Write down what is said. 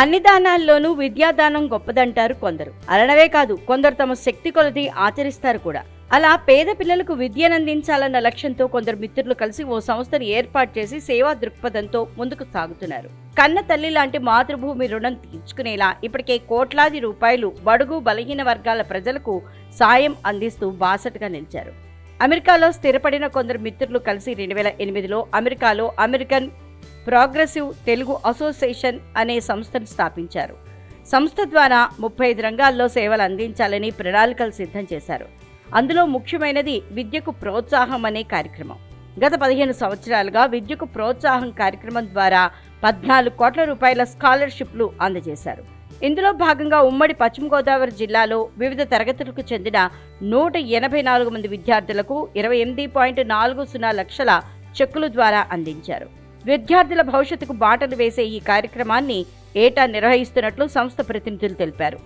అన్ని దానాల్లోనూ విద్యాదానం గొప్పదంటారు కొందరు. అలానవే కాదు కొందరు తమ శక్తి కొలది ఆచరిస్తారు కూడా. అలా పేద పిల్లలకు విద్యనందించాలన్న లక్ష్యంతో కొందరు మిత్రులు కలిసి ఓ సంస్థను ఏర్పాటు చేసి సేవా దృక్పథంతో ముందుకు సాగుతున్నారు. కన్న తల్లి లాంటి మాతృభూమి రుణం తీర్చుకునేలా ఇప్పటికే కోట్లాది రూపాయలు బడుగు బలహీన వర్గాల ప్రజలకు సాయం అందిస్తూ బాసటగా నిలిచారు. అమెరికాలో స్థిరపడిన కొందరు మిత్రులు కలిసి రెండు వేల ఎనిమిదిలో అమెరికాలో అమెరికన్ ప్రోగ్రెసివ్ తెలుగు అసోసియేషన్ అనే సంస్థను స్థాపించారు. సంస్థ ద్వారా ముప్పై ఐదు రంగాల్లో సేవలు అందించాలని ప్రణాళికలు సిద్ధం చేశారు. అందులో ముఖ్యమైనది విద్యకు ప్రోత్సాహం అనే కార్యక్రమం. గత పదిహేను సంవత్సరాలుగా విద్యకు ప్రోత్సాహం కార్యక్రమం ద్వారా పద్నాలుగు కోట్ల రూపాయల స్కాలర్షిప్లు అందజేశారు. ఇందులో భాగంగా ఉమ్మడి పశ్చిమ గోదావరి జిల్లాలో వివిధ తరగతులకు చెందిన నూట ఎనభై నాలుగు మంది విద్యార్థులకు ఇరవై ఎనిమిది పాయింట్ నాలుగు సున్నా లక్షల చెక్కుల ద్వారా అందించారు. విద్యార్థుల భవిష్యత్తుకు బాటలు వేసే ఈ కార్యక్రమాన్ని ఏటా నిర్వహిస్తున్నట్లు సంస్థ ప్రతినిధులు తెలిపారు.